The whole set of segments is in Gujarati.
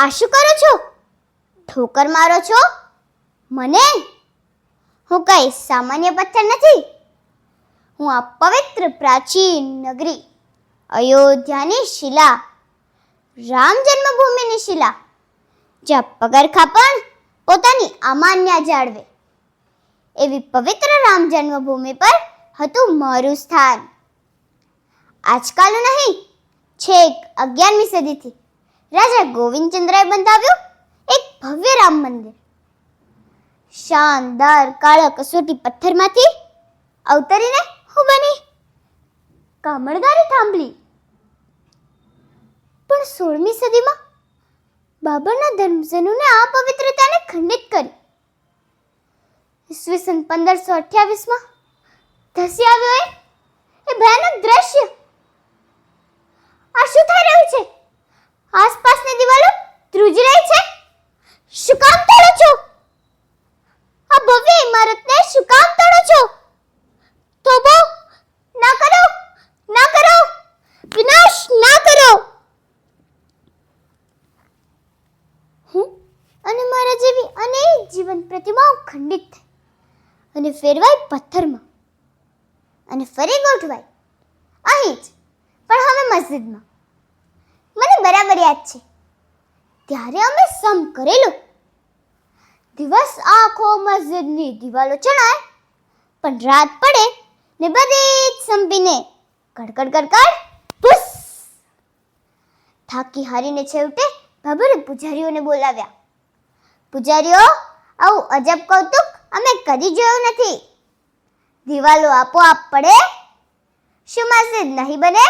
આ શું કરો છો? ઠોકર મારો છો? મને? હું કઈ સામાન્ય પથ્થર નથી. હું આ પવિત્ર પ્રાચીન નગરી અયોધ્યાની શિલા, રામ જન્મભૂમિની શિલા, જ્યાં પગરખા પણ પોતાની અમાન્યા જાળવે. એવી પવિત્ર રામ જન્મભૂમિ પર હતું મારું સ્થાન. આજકાલનું નહીં, છેક અગિયારમી સદીથી રાજા ગોવિંદચંદ્રએ બંધાવ્યું એક ભવ્ય રામ મંદિર. શાનદાર કાળા કસોટી પથ્થરમાંથી અવતરીને હું બની કામળદારી થાંભલી. પણ સોળમી સદીમાં બાબરના ધર્મજનોને આ પવિત્રતાને ખંડિત કરી. ઈસવીસન પંદરસો અઠ્યાવીસમાં ધસી આવ્યો એ ભયાનક દ્રશ્ય. આ શું થઈ રહ્યું છે? આસપાસની દિવાલો ધ્રુજી રહી છે. શું કામ તોડો છો? આ ભવ્ય ઇમારતને શું કામ તોડો છો? તોબો, ના કરો ના કરો, વિનાશ ના કરો. હું અને મારા જેવી અનેક જીવન પ્રતિમાઓ ખંડિત થઈ અને ફેરવાય પથ્થરમાં અને ફરી ગોઠવાય. અહીં જ, પણ હવે મસ્જિદમાં. મને બરાબર યાદ છે. ત્યારે અમે સમ કરેલું. દિવસ આખો મસ્જિદની દિવાલો ચણાય પણ રાત પડે ને બધી જ સંપીને કડકડ કડકડ પુસ થાકી હારીને છેવટે બાબરે પૂજારીઓને બોલાવ્યા. પૂજારીઓ, આવું અજબ કૌતુક અમે કદી જોયું નથી. દિવાલો આપોઆપ પડે, શું મસ્જિદ નહીં બને?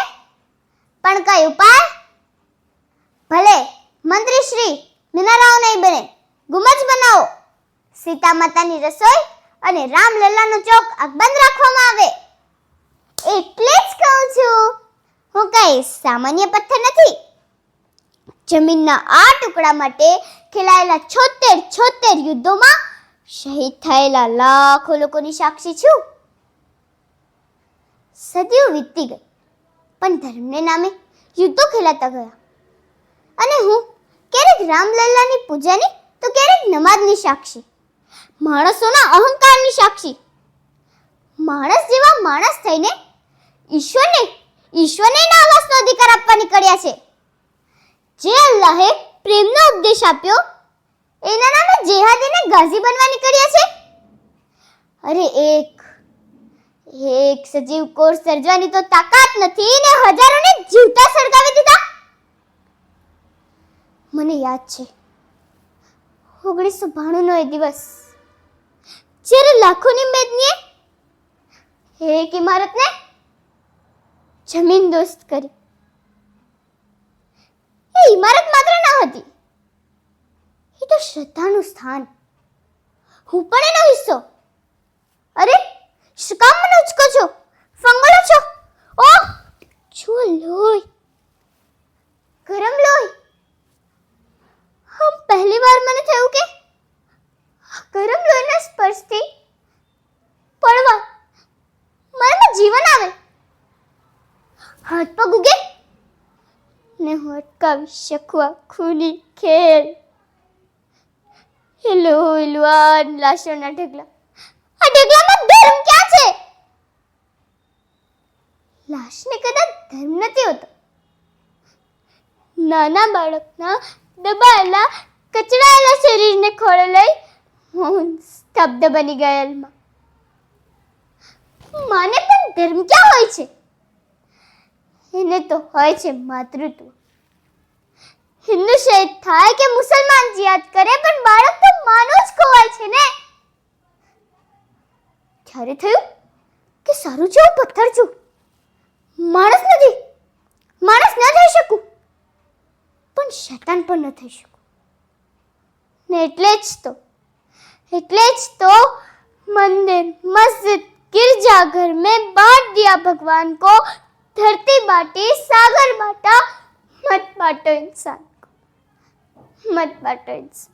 પણ કઈ ઉપાય? ભલે, મંત્રી શ્રી, મિનારાઓ નહીં બને. ગુમજ બનાવો. સીતા માતાની રસોઈ અને રામલલ્લાનો ચોક બંધ રાખવામાં આવે. એટલે જ કહું છું, હું કઈ સામાન્ય પથ્થર નથી. જમીનના આ ટુકડા માટે ખેલાયેલા છોતેર છોતેર યુદ્ધોમાં શહીદ થયેલા લાખો લોકોની સાક્ષી છું. સદીઓ વીતી ગઈ, પણ ધર્મને નામે યુદ્ધો ખેલાતા ગયા. અને હું? ક્યારેક રામલલ્લાની પૂજાની તો ક્યારેક નમાજની સાક્ષી. માણસોના અહંકારની સાક્ષી. માણસ જેવા માણસ થઈને ઈશ્વરને ઈશ્વરને નાવાસનો અધિકાર આપવા નીકળ્યા છે. જે અલ્લાહે પ્રેમનો ઉપદેશ આપ્યો, એના નામે જેહાદીને ગાઝી બનવા નીકળ્યા છે. અરે એક એક સજીવ કોર સર્જવાની તો તાકાત નથી ને હજારોને જીવતા સળગાવી દીધા. મને યાદ છે. ઓગણીસો બાણુંનો એ દિવસ. જ્યારે લાખોની મેદનીએ એક ઇમારતને જમીન દોસ્ત કરી. એ ઇમારત માત્ર ન હતી. એ તો શ્રદ્ધાનું સ્થાન. હું પણ એનો હિસ્સો. અરે, શું કામ મને ઉચકો છો? ફંગોળો છો? ઓ છો લોય ગરમ લોહી હમ પહેલી વાર મને થયું કે આ ગરમ લોહીના સ્પર્શથી પડવા મારામાં જીવન આવે. હાથ પગ ઉગે ને હું અટકાવી શકવા ખૂની ખેલ. હેલો હેલવાન લાશોના ઢગલા. આ ઢગલામાં ધર્મ ક્યાં છે? લાશને કદાચ ધર્મ નથી હોતો. નાના બાળકના દબાયેલા, કચડાયેલા શરીરને ખોળે લઈ હું સ્તબ્ધ બની ગયેલમાં માને પણ ધર્મ ક્યાં હોય છે? એને તો હોય છે માતૃત્વ. હિન્દુ શહીદ થાય કે મુસલમાન જિયાદ કરે, પણ બાળક તો માનું જ ખોવાય છે ને. ક્યારે થયું કે સારું છે હું પથ્થર છું? માણસ નથી. માણસ ન થઈ શકું. પણ શૈતાન પણ ન થઈ શકું. ને એટલે જ તો, એટલે જ તો મંદિર, મસ્જિદ गिरजाघर में बांट दिया भगवान को धरती बांटी सागर बांटा मत बांटो इंसान को मत बांटो इंसान